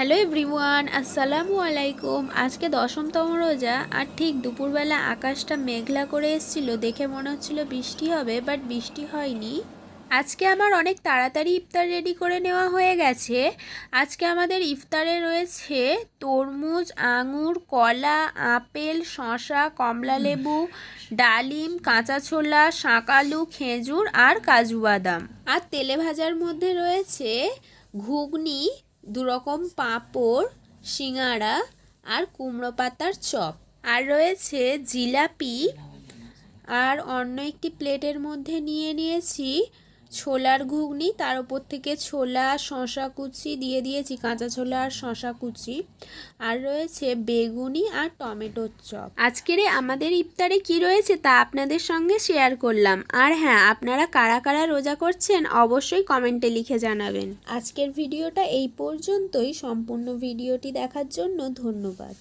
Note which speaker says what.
Speaker 1: Hello everyone আসসালামু আলাইকুম। আজকে দশমতম রোজা আর ঠিক দুপুরবেলা আকাশটা মেঘলা করে এসেছিল দেখে মনে হচ্ছিল বৃষ্টি হবে বাট বৃষ্টি হয়নি। আজকে আমার অনেক তাড়াতাড়ি ইফতার রেডি করে নেওয়া হয়ে গেছে। আজকে আমাদের ইফতারে রয়েছে তরমুজ আঙুর কলা আপেল শসা কমলালেবু ডালিম কাঁচা ছোলা শাঁকালু খেজুর আর কাজু বাদাম। আর তেলে ভাজার মধ্যে রয়েছে ঘুগনি দুরকম পাঁপড়, সিঙাড়া আর কুমড়ো পাতার চপ। আর রয়েছে জিলাপি। আর অন্য একটি প্লেটের মধ্যে নিয়ে নিয়েছি ছোলার ঘুগনি, তার উপর থেকে ছোলা শশা কুচি দিয়ে দিয়েছি, কাঁচা ছোলা আর শশা কুচি। আর রয়েছে বেগুনি আর টমেটোর চপ। আজকের আমাদের ইফতারে কি রয়েছে তা আপনাদের সঙ্গে শেয়ার করলাম। আর হ্যাঁ আপনারা কারা কারা রোজা করছেন অবশ্যই কমেন্টে লিখে জানাবেন। আজকের ভিডিওটা এই পর্যন্তই। সম্পূর্ণ ভিডিওটি দেখার জন্য ধন্যবাদ।